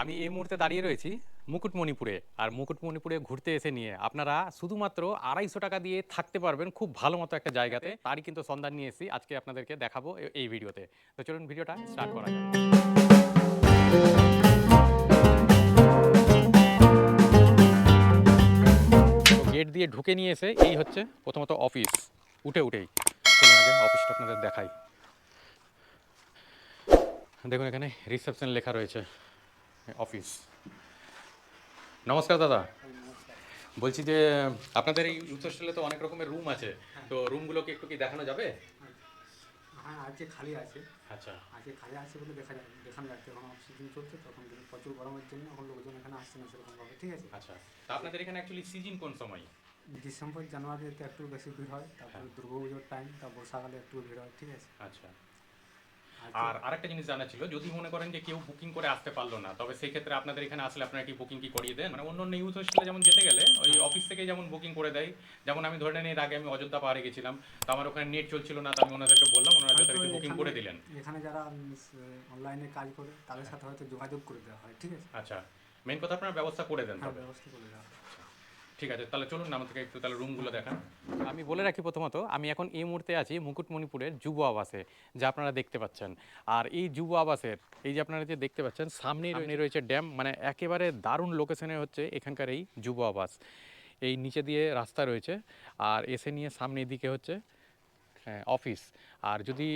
আমি এই মুহূর্তে দাঁড়িয়ে রয়েছি মুকুটমণিপুরে। আর মুকুটমণিপুরে ঘুরতে এসে নিয়ে আপনারা শুধুমাত্র আড়াইশো টাকা দিয়ে থাকতে পারবেন খুব ভালো মতো একটা জায়গাতে। তারই কিন্তু সন্ধান নিয়ে এসেছি। আজকে আপনাদেরকে দেখাবো এই ভিডিওতে। তো চলুন ভিডিওটা স্টার্ট করা যাক। গেট দিয়ে ঢুকে নিয়ে এসে এই হচ্ছে প্রথমত অফিস। উঠে উঠেই। চলুন আগে অফিসটা আপনাদের দেখাই। দেখুন এখানে রিসেপশন লেখা রয়েছে। অফিস। নমস্কার দাদা। বলছি যে আপনাদের এই ইউথ হোস্টেলে তো অনেক রকমের রুম আছে। তো রুমগুলোকে একটু কি দেখানো যাবে? হ্যাঁ আজকে খালি আছে। আচ্ছা। আজকে খালি আছে বলে দেখা যায় দেখানো যাচ্ছে। এখন অক্সিজেন চলছে তখন প্রচুর গরমের জন্য এখন লোকজন এখানে আসছে না সেরকমভাবে ঠিক আছে? আচ্ছা। তা আপনাদের এখানে অ্যাকচুয়ালি সিজন কোন সময়? ডিসেম্বর জানুয়ারিতে একটু বেশি ভিড় হয় তারপরে দুর্গাপুজোর টাইম তা বর্ষাকালে একটু ভিড় হয় ঠিক আছে? আচ্ছা। আর আরেকটা জিনিস জানা ছিল যদি মনে করেন যে কেউ বুকিং করে আসতে পারল না তবে সেই ক্ষেত্রে আপনাদের এখানে আসলে আপনারা কি বুকিং কি করিয়ে দেন? মানে অন্য অন্য ইউথ হোস্টেলে যেমন যেতে গেলে ওই অফিস থেকে যেমন বুকিং করে দেয় যেমন আমি ধরে নেন এর আগে আমি অযোধ্যা পাহাড়ে গেছিলাম তো আমার ওখানে নেট চলছিল না তো আমি ওনাদেরকে বললাম ওনারা যথারীতি বুকিং করে দিলেন। এখানে যারা অনলাইনে কাজ করে তাদের সাথে হয়তো যোগাযোগ করে দেওয়া হয় ঠিক আছে? আচ্ছা। মেন কথা আপনারা ব্যবস্থা করে দেন হ্যাঁ তবে। ব্যবস্থা করে দেওয়া হয়। ঠিক আছে তাহলে চলুন আমাদেরকে একটু তাহলে রুমগুলো দেখান। আমি বলে রাখি প্রথমত আমি এখন এই মুহূর্তে আছি মুকুটমণিপুরের যুব আবাসে যা আপনারা দেখতে পাচ্ছেন। আর এই যুব আবাসের এই যে আপনারা যে দেখতে পাচ্ছেন সামনেই রয়েছে ড্যাম মানে একেবারে দারুণ লোকেশনে হচ্ছে এখানকার এই যুব আবাস। এই নিচে দিয়ে রাস্তা রয়েছে আর এসে নিয়ে সামনে দিকে হচ্ছে হ্যাঁ, অফিস আর যদি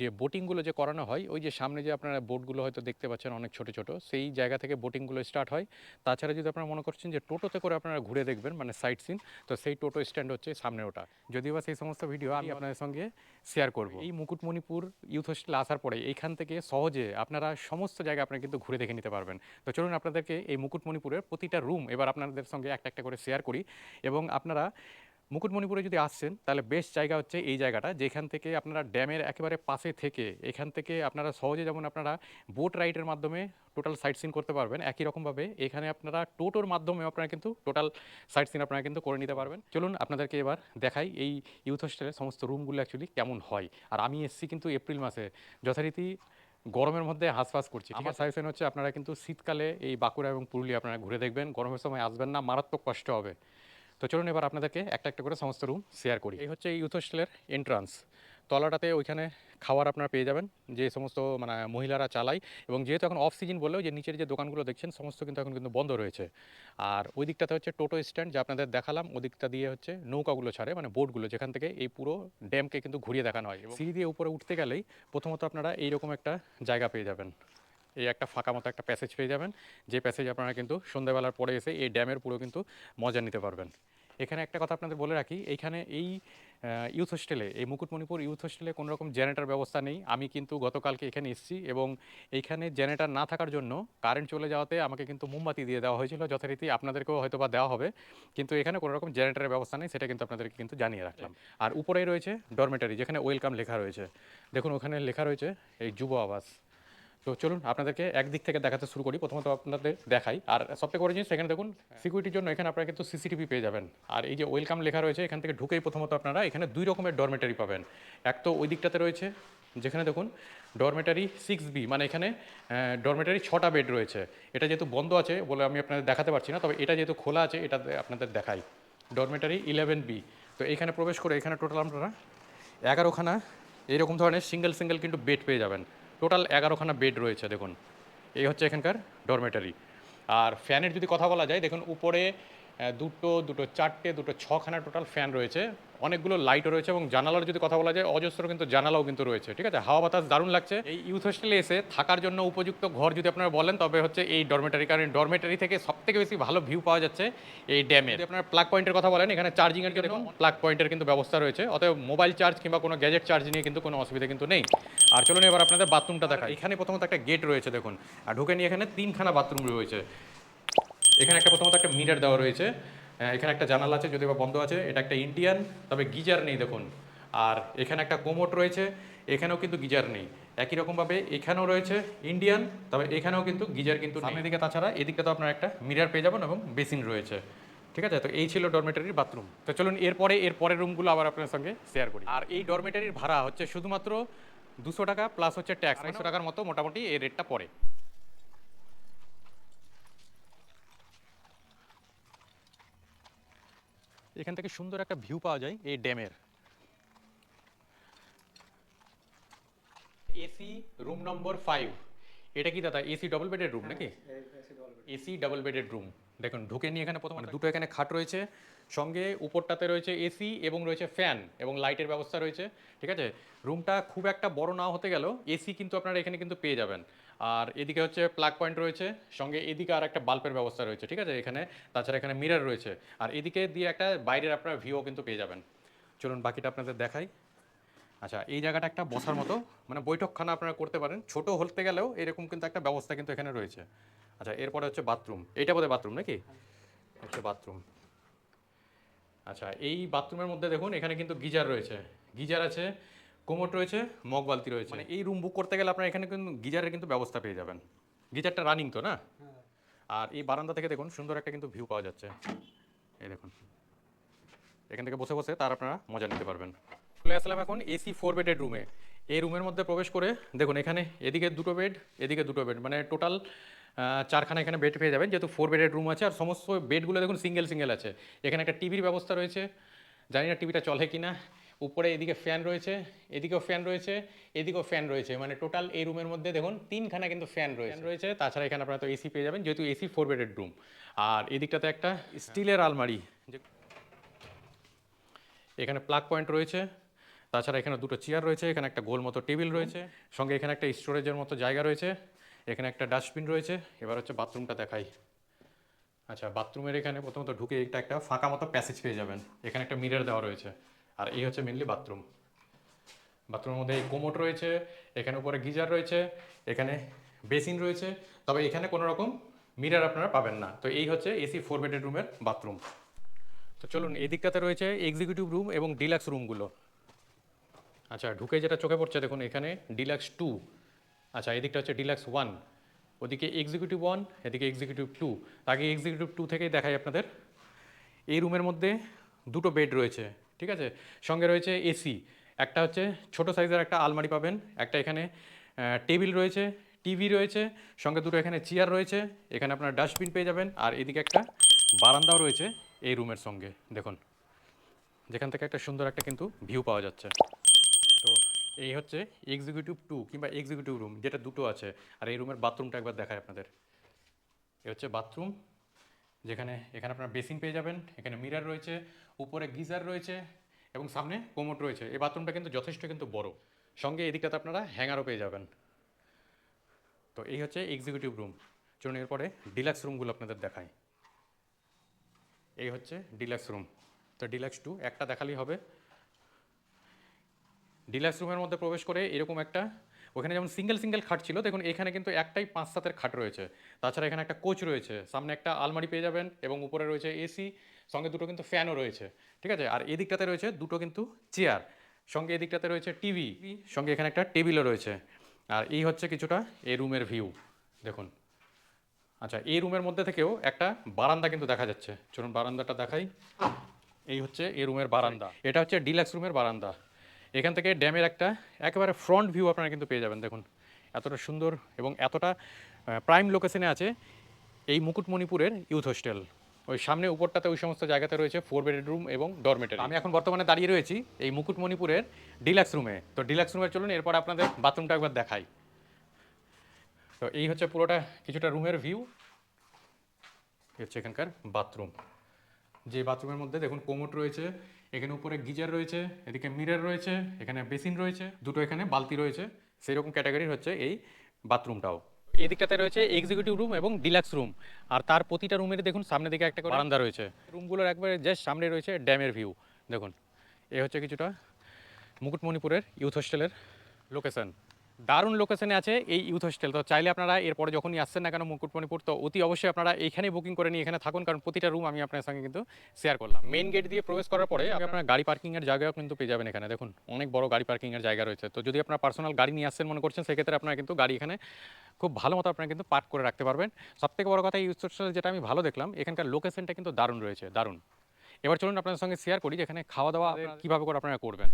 যে বোটিংগুলো যে করানো হয়, ওই যে সামনে যে আপনারা বোটগুলো হয়তো দেখতে পাচ্ছেন অনেক ছোট ছোট, সেই জায়গা থেকে বোটিংগুলো স্টার্ট হয়। তাছাড়া যদি আপনারা মনে করছেন যে টোটোতে করে আপনারা ঘুরে দেখবেন মানে সাইট সিন তো সেই টোটো স্ট্যান্ড হচ্ছে সামনে ওটা। যদিও বা সেই সমস্ত ভিডিও আমি আপনাদের সঙ্গে শেয়ার করব। এই মুকুটমণিপুর ইউথ হোস্টেলে আসার পরে এইখান থেকে সহজে আপনারা সমস্ত জায়গা আপনারা কিন্তু ঘুরে দেখে নিতে পারবেন। তো চলুন আপনাদেরকে এই মুকুটমণিপুরের প্রতিটা রুম এবার আপনাদের সঙ্গে একটা একটা করে শেয়ার করি এবং আপনারা মুকুটমণিপুরে যদি আসছেন তাহলে বেস্ট জায়গা হচ্ছে এই জায়গাটা যেখান থেকে আপনারা ড্যামের একেবারে পাশে থেকে এখান থেকে আপনারা সহজে যেমন আপনারা বোট রাইডের মাধ্যমে টোটাল সাইট সিন করতে পারবেন একই রকমভাবে এখানে আপনারা টোটোর মাধ্যমে আপনারা কিন্তু টোটাল সাইট সিন আপনারা কিন্তু করে নিতে পারবেন। চলুন আপনাদেরকে এবার দেখাই এই ইউথ হোস্টেলের সমস্ত রুমগুলো অ্যাকচুয়ালি কেমন হয়। আর আমি এসেছি কিন্তু এপ্রিল মাসে যথারীতি গরমের মধ্যে হাঁসফাঁস করছি আমার সাজেশন হচ্ছে আপনারা কিন্তু শীতকালে এই বাঁকুড়া এবং পুরুলিয়া আপনারা ঘুরে দেখবেন গরমের সময় আসবেন না মারাত্মক কষ্ট হবে। তো চলুন এবার আপনাদেরকে একটা একটা করে সমস্ত রুম শেয়ার করি। এই হচ্ছে ইউথ হোস্টেলের এন্ট্রান্স তলাটাতে ওইখানে খাবার আপনারা পেয়ে যাবেন। যে সমস্ত মানে মহিলারা চালায় এবং যেহেতু এখন অফ সিজন বলেও যে নিচের যে দোকানগুলো দেখছেন, সমস্ত কিন্তু এখন কিন্তু বন্ধ রয়েছে। আর ওই দিকটাতে হচ্ছে টোটো স্ট্যান্ড যা আপনাদের দেখালাম ওদিকটা দিয়ে হচ্ছে নৌকাগুলো ছাড়ে মানে বোটগুলো যেখান থেকে এই পুরো ড্যামকে কিন্তু ঘুরিয়ে দেখানো হয়। এবং সিঁড়ি দিয়ে উপরে উঠতে গেলেই প্রথমত আপনারা এইরকম একটা জায়গা পেয়ে যাবেন। এই একটা ফাঁকা মতো একটা প্যাসেজ পেয়ে যাবেন। যে প্যাসেজ আপনারা কিন্তু সন্ধ্যাবেলার পরে এসে এই ড্যামের পুরো কিন্তু মজা নিতে পারবেন। এখানে একটা কথা আপনাদের বলে রাখি, এইখানে এই ইউথ হোস্টেলে এই মুকুটমণিপুর ইউথ হোস্টেলে কোনো রকম জেনারেটর ব্যবস্থা নেই। আমি কিন্তু গতকালকে এখানে এসেছি এবং এইখানে জেনারেটর না থাকার জন্য কারেন্ট চলে যাওয়াতে আমাকে কিন্তু মোমবাতি দিয়ে দেওয়া হয়েছিল যথারীতি আপনাদেরকেও হয়তো বা দেওয়া হবে। কিন্তু এখানে কোনো রকম জেনারেটরের ব্যবস্থা নেই, সেটা কিন্তু আপনাদেরকে কিন্তু জানিয়ে রাখলাম। আর উপরেই রয়েছে ডরমেটারি যেখানে ওয়েলকাম লেখা রয়েছে। দেখুন, ওখানে লেখা রয়েছে, এই যুব আবাস। তো চলুন আপনাদেরকে একদিক থেকে দেখাতে শুরু করি। প্রথমত আপনাদের দেখাই। আর সবথেকে বড় জিনিস এখানে দেখুন সিকিউরিটির জন্য এখানে আপনারা কিন্তু সিসিটিভি পেয়ে যাবেন। আর এই যে ওয়েলকাম লেখা রয়েছে, এখান থেকে ঢুকেই প্রথমত আপনারা এখানে দুই রকমের ডরমেটারি পাবেন। এক তো ওই দিকটাতে রয়েছে, যেখানে দেখুন ডরমেটারি সিক্স বি মানে এখানে ডরমেটারি ছটা বেড রয়েছে। এটা যেহেতু বন্ধ আছে বলে আমি আপনাদের দেখাতে পারছি না, তবে এটা যেহেতু খোলা আছে, এটা আপনাদের দেখাই। ডরমেটারি ইলেভেন বি তো এখানে প্রবেশ করে এখানে টোটাল আপনারা এগারোখানা এরকম ধরনের সিঙ্গেল সিঙ্গেল কিন্তু বেড পেয়ে যাবেন। টোটাল এগারোখানা বেড রয়েছে, দেখুন। এই হচ্ছে এখানকার ডরমেটারি আর ফ্যানের যদি কথা বলা যায়, দেখুন, উপরে দুটো দুটো চারটে, দুটো ছখানা টোটাল ফ্যান রয়েছে। অনেকগুলো লাইটও রয়েছে এবং জানালার যদি কথা বলা যায়, অজস্র কিন্তু জানালাও কিন্তু রয়েছে, ঠিক আছে? হাওয়া বাতাস দারুণ লাগছে। এই ইউথ হোস্টেলে এসে থাকার জন্য উপযুক্ত ঘর যদি আপনারা বলেন, তবে হচ্ছে এই ডরমেটারি কারণ ডরমেটারি থেকে সব থেকে বেশি ভালো ভিউ পাওয়া যাচ্ছে এই ড্যামে যদি আপনারা প্লাগ পয়েন্টের কথা বলেন, এখানে চার্জিংয়ের জন্য প্লাগ পয়েন্টের কিন্তু ব্যবস্থা রয়েছে। অতএব মোবাইল চার্জ কিংবা কোনো গ্যাজেট চার্জ নিয়ে কিন্তু কোনো অসুবিধা কিন্তু নেই। আর চলুন এবার আপনাদের বাথরুমটা দেখা এখানে প্রথমত একটা গেট রয়েছে, দেখুন। আর ঢুকে নিয়ে এখানে তিনখানা বাথরুম রয়েছে। এখানে একটা প্রথমত একটা মিরার দেওয়া রয়েছে। এখানে একটা জানালা আছে যদি বা বন্ধ আছে। এটা একটা ইন্ডিয়ান, তবে গিজার নেই, দেখুন। আর এখানে একটা কোমোট রয়েছে, এখানেও কিন্তু গিজার নেই। একই রকমভাবে এখানেও রয়েছে ইন্ডিয়ান, তবে এখানেও কিন্তু গিজার কিন্তু সামনের দিকে তাছাড়া এদিকে তো আপনার একটা মিরার পেয়ে যাবেন এবং বেসিন রয়েছে। ঠিক আছে? তো এই ছিল ডরমেটারির বাথরুম। তো চলুন এরপরে এর পরের রুমগুলো আবার আপনার সঙ্গে শেয়ার করি। আর এই ডরমেটারির ভাড়া হচ্ছে শুধুমাত্র দুশো টাকা, প্লাস হচ্ছে ট্যাক্স। আড়াইশো টাকার মতো মোটামুটি এই রেটটা পড়ে। এখান থেকে সুন্দর একটা ভিউ পাওয়া যায় এই ড্যামের। এসি রুম নম্বর ফাইভ এটা কি দাদা এসি ডবল বেডের রুম নাকি? এসি ডবল বেডের রুম দেখুন ঢুকে নিয়ে এখানে প্রথম মানে দুটো এখানে খাট রয়েছে সঙ্গে উপরটাতে রয়েছে এসি এবং রয়েছে ফ্যান এবং লাইটের ব্যবস্থা রয়েছে ঠিক আছে? রুমটা খুব একটা বড় না হতে গেলেও এসি কিন্তু আপনারা এখানে কিন্তু পেয়ে যাবেন। আর এদিকে হচ্ছে প্লাগ পয়েন্ট রয়েছে, সঙ্গে এদিকে আর একটা বাল্বের ব্যবস্থা রয়েছে, ঠিক আছে? এখানে, তাছাড়া এখানে মিরর রয়েছে। আর এদিকে দিয়ে একটা বাইরের আপনারা ভিউও কিন্তু পেয়ে যাবেন। চলুন বাকিটা আপনাদের দেখাই। আচ্ছা এই জায়গাটা একটা বসার মতো মানে বৈঠকখানা আপনারা করতে পারেন। ছোট হতে গেলেও এরকম কিন্তু একটা ব্যবস্থা কিন্তু এখানে রয়েছে। আচ্ছা এরপরে হচ্ছে বাথরুম এইটা বোধহয় বাথরুম নাকি? হচ্ছে বাথরুম আচ্ছা এই বাথরুমের মধ্যে দেখুন, এখানে কিন্তু গিজার রয়েছে। গিজার আছে কোমোট রয়েছে মগ বালতি রয়েছে। মানে এই রুম বুক করতে গেলে আপনারা এখানে কিন্তু গিজারের কিন্তু ব্যবস্থা পেয়ে যাবেন। গিজারটা রানিং তো না? হ্যাঁ। আর এই বারান্দা থেকে দেখুন সুন্দর একটা কিন্তু ভিউ পাওয়া যাচ্ছে। এই দেখুন। এখান থেকে বসে বসে তার আপনারা মজা নিতে পারবেন। চলে আসলাম এখন এসি ফোর বেডের রুমে এই রুমের মধ্যে প্রবেশ করে দেখুন এখানে এদিকে দুটো বেড এদিকে দুটো বেড মানে টোটাল চারখানা এখানে বেড পেয়ে যাবেন যেহেতু ফোর বেডেড রুম আছে। আর সমস্ত বেডগুলো দেখুন সিঙ্গেল সিঙ্গেল আছে। এখানে একটা টিভির ব্যবস্থা রয়েছে। জানি না টিভিটা চলে কি না উপরে এদিকে ফ্যান রয়েছে এদিকেও ফ্যান রয়েছে এদিকেও ফ্যান রয়েছে। মানে টোটাল এই রুমের মধ্যে দেখুন তিনখানা কিন্তু ফ্যান রয়েছে। রয়েছে। তাছাড়া এখানে আপনারা তো এসি পেয়ে যাবেন যেহেতু এসি ফোর বেডেড রুম আর এদিকটাতে একটা স্টিলের আলমারি। এখানে প্লাগ পয়েন্ট রয়েছে তাছাড়া এখানে দুটো চেয়ার রয়েছে এখানে একটা গোল মতো টেবিল রয়েছে সঙ্গে এখানে একটা স্টোরেজের মতো জায়গা রয়েছে এখানে একটা ডাস্টবিন রয়েছে। এবার হচ্ছে বাথরুমটা দেখাই। আচ্ছা বাথরুমের এখানে প্রথমত ঢুকে একটা একটা ফাঁকা মতো প্যাসেজ পেয়ে যাবেন। এখানে একটা মিরর দেওয়া রয়েছে। আর এই হচ্ছে মেনলি বাথরুম বাথরুমের মধ্যে এই কোমোট রয়েছে, এখানে উপরে গিজার রয়েছে, এখানে বেসিন রয়েছে। তবে এখানে কোনো রকম মিরর আপনারা পাবেন না। তো এই হচ্ছে এসি ফোর বেডেড রুমের বাথরুম তো চলুন এদিকটাতে রয়েছে এক্সিকিউটিভ রুম এবং ডিলাক্স রুমগুলো আচ্ছা ঢুকে যেটা চোখে পড়ছে, দেখুন এখানে ডিলাক্স টু আচ্ছা এদিকটা হচ্ছে ডিলাক্স ওয়ান ওদিকে এক্সিকিউটিভ ওয়ান এদিকে এক্সিকিউটিভ টু আগে এক্সিকিউটিভ টু থেকেই দেখাই আপনাদের। এই রুমের মধ্যে দুটো বেড রয়েছে। ঠিক আছে? সঙ্গে রয়েছে এসি একটা হচ্ছে ছোট সাইজের একটা আলমারি পাবেন, একটা এখানে টেবিল রয়েছে, টিভি রয়েছে, সঙ্গে দুটো এখানে চেয়ার রয়েছে, এখানে আপনার ডাস্টবিন পেয়ে যাবেন, আর এদিকে একটা বারান্দাও রয়েছে এই রুমের সঙ্গে, দেখুন। যেখান থেকে একটা সুন্দর একটা কিন্তু ভিউ পাওয়া যাচ্ছে। তো এই হচ্ছে এক্সিকিউটিভ টু কিংবা এক্সিকিউটিভ রুম যেটা দুটো আছে, আর এই রুমের বাথরুমটা একবার দেখায় আপনাদের। এ হচ্ছে বাথরুম যেখানে, এখানে আপনার বেসিন পেয়ে যাবেন, এখানে মিরর রয়েছে, উপরে গিজার রয়েছে এবং সামনে কোমোট রয়েছে। এই বাথরুমটা কিন্তু যথেষ্ট কিন্তু বড়। সঙ্গে এদিকটাতে আপনারা হ্যাঙ্গারও পেয়ে যাবেন। তো এই হচ্ছে এক্সিকিউটিভ রুম চলুন এরপরে ডিলাক্স রুমগুলো আপনাদের দেখাই। এই হচ্ছে ডিলাক্স রুম তো ডিলাক্স টু একটা দেখালেই হবে। ডিলাক্স রুমের মধ্যে প্রবেশ করে এরকম একটা ওখানে যেমন সিঙ্গেল সিঙ্গেল খাট ছিল, দেখুন এখানে কিন্তু একটাই পাঁচ সাতের খাট রয়েছে। তাছাড়া এখানে একটা কোচ রয়েছে, সামনে একটা আলমারি পেয়ে যাবেন এবং উপরে রয়েছে এসি সঙ্গে দুটো কিন্তু ফ্যানও রয়েছে, ঠিক আছে? আর এদিকটাতে রয়েছে দুটো কিন্তু চেয়ার সঙ্গে এদিকটাতে রয়েছে টিভি সঙ্গে এখানে একটা টেবিলও রয়েছে। আর এই হচ্ছে কিছুটা এই রুমের ভিউ দেখুন। আচ্ছা এই রুমের মধ্যে থেকেও একটা বারান্দা কিন্তু দেখা যাচ্ছে। চলুন বারান্দাটা দেখাই। এই হচ্ছে এই রুমের বারান্দা। এটা হচ্ছে ডিলাক্স রুমের বারান্দা। এখান থেকে ড্যামের একটা একেবারে ফ্রন্ট ভিউ আপনারা কিন্তু পেয়ে যাবেন, দেখুন। এতটা সুন্দর এবং এতটা প্রাইম লোকেশনে আছে এই মুকুটমণিপুরের ইউথ হোস্টেল ওই সামনে উপরটাতে ওই সমস্ত জায়গাতে রয়েছে ফোর বেডরুম এবং ডরমেটারি আমি এখন বর্তমানে দাঁড়িয়ে রয়েছি এই মুকুটমণিপুরের ডিলাক্স রুমে তো ডিলাক্স রুমে চলুন, এরপর আপনাদের বাথরুমটা একবার দেখাই। তো এই হচ্ছে পুরোটা কিছুটা রুমের ভিউ হচ্ছে এখানকার বাথরুম যে বাথরুমের মধ্যে দেখুন কোমোট রয়েছে এখানে উপরে গিজার রয়েছে এদিকে মিরর রয়েছে এখানে বেসিন রয়েছে দুটো এখানে বালতি রয়েছে। সেই রকম ক্যাটাগরির হচ্ছে এই বাথরুমটাও। এদিকটাতে রয়েছে এক্সিকিউটিভ রুম এবং ডিলাক্স রুম আর তার প্রতিটা রুমের দেখুন সামনে দিকে একটা বারান্দা রয়েছে। রুমগুলোর একবারে জাস্ট সামনে রয়েছে ড্যামের ভিউ দেখুন এ হচ্ছে কিছুটা মুকুটমণিপুরের ইউথ হোস্টেলের লোকেশন দারুণ লোকেশনে আছে এই ইউথ হোস্টেল তো চাইলে আপনারা এরপরে যখনই আসছেন না কেন মুকুটমণিপুর তো অতি অবশ্যই আপনারা এইখানেই বুকিং করে নিয়ে এখানে থাকুন কারণ প্রতিটা রুম আমি আপনার সঙ্গে কিন্তু শেয়ার করলাম। মেইন গেট দিয়ে প্রবেশ করার পরে আপনি আপনার গাড়ি পার্কিংয়ের জায়গাও কিন্তু পেয়ে যাবেন এখানে। দেখুন অনেক বড় গাড়ি পার্কিংয়ের জায়গা রয়েছে। তো যদি আপনার পার্সোনাল গাড়ি নিয়ে আসছেন মনে করছেন সেক্ষেত্রে আপনারা কিন্তু গাড়ি এখানে খুব ভালো মতো আপনারা কিন্তু পার্ক করে রাখতে পারবেন। সবথেকে বড় কথা এই ইউথ হোস্টেল যেটা আমি ভালো দেখলাম এখানকার লোকেশনটা কিন্তু দারুণ রয়েছে দারুণ। এবার চলুন আপনাদের সঙ্গে শেয়ার করি যে এখানে খাওয়া দাওয়া কীভাবে করে আপনারা করবেন।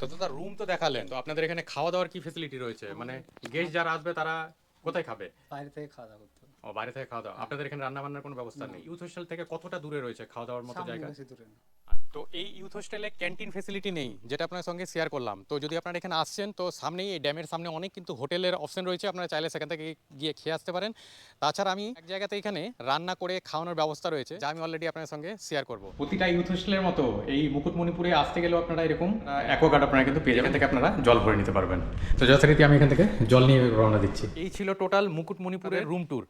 তো দাদা রুম তো দেখালেন তো আপনাদের এখানে খাওয়া দাওয়ার কি ফেসিলিটি রয়েছে? মানে গেস্ট যারা আসবে তারা কোথায় খাবে? বাইরে থেকে খাওয়া দাওয়া করতে ও বাইরে থেকে খাওয়া দাওয়া আপনাদের এখানে রান্না বান্নার কোনো ব্যবস্থা নেই? ইউথ হোস্টেল থেকে কতটা দূরে রয়েছে খাওয়া দাওয়ার মতো জায়গা? দূরে না। তো এই ইউথ হোস্টেলে ক্যান্টিন ফেসিলিটি নেই যেটা আপনার সঙ্গে শেয়ার করলাম। তো যদি আপনারা এখানে আসছেন তো সামনেই এই ড্যামের সামনে অনেক কিন্তু হোটেলের অপশন রয়েছে আপনারা চাইলে সেখান থেকে গিয়ে খেয়ে আসতে পারেন। তাছাড়া আমি এক জায়গাতে এখানে রান্না করে খাওয়ানোর ব্যবস্থা রয়েছে যা আমি অলরেডি আপনার সঙ্গে শেয়ার করব। প্রতিটা ইউথ হোস্টেলের মতো এই মুকুটমণিপুরে আসতে গেলেও আপনারা এরকম অ্যাকোয়াগার্ড আপনারা কিন্তু পেয়ে যাবেন। থেকে আপনারা জল ভরে নিতে পারবেন। তো যথারীতি আমি এখান থেকে জল নিয়ে রওনা দিচ্ছি। এই ছিল টোটাল মুকুটমণিপুরের রুম ট্যুর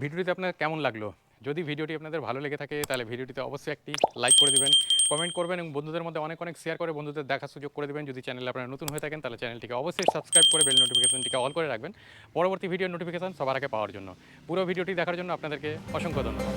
ভিডিওটিতে আপনার কেমন লাগল? যদি ভিডিওটি আপনাদের ভালো লেগে থাকে তাহলে ভিডিওটিতে অবশ্যই একটি লাইক করে দিবেন। কমেন্ট করবেন এবং বন্ধুদের মধ্যে অনেক অনেক শেয়ার করে বন্ধুদের দেখার সুযোগ করে দেবেন। যদি চ্যানেলে আপনারা নতুন হয়ে থাকেন, তাহলে চ্যানেলটিকে অবশ্যই সাবস্ক্রাইব করে বেল নোটিফিকেশনটিকে অল করে রাখবেন। পরবর্তী ভিডিও নোটিফিকেশন সবার আগে পাওয়ার জন্য। পুরো ভিডিওটি দেখার জন্য আপনাদেরকে অসংখ্য ধন্যবাদ।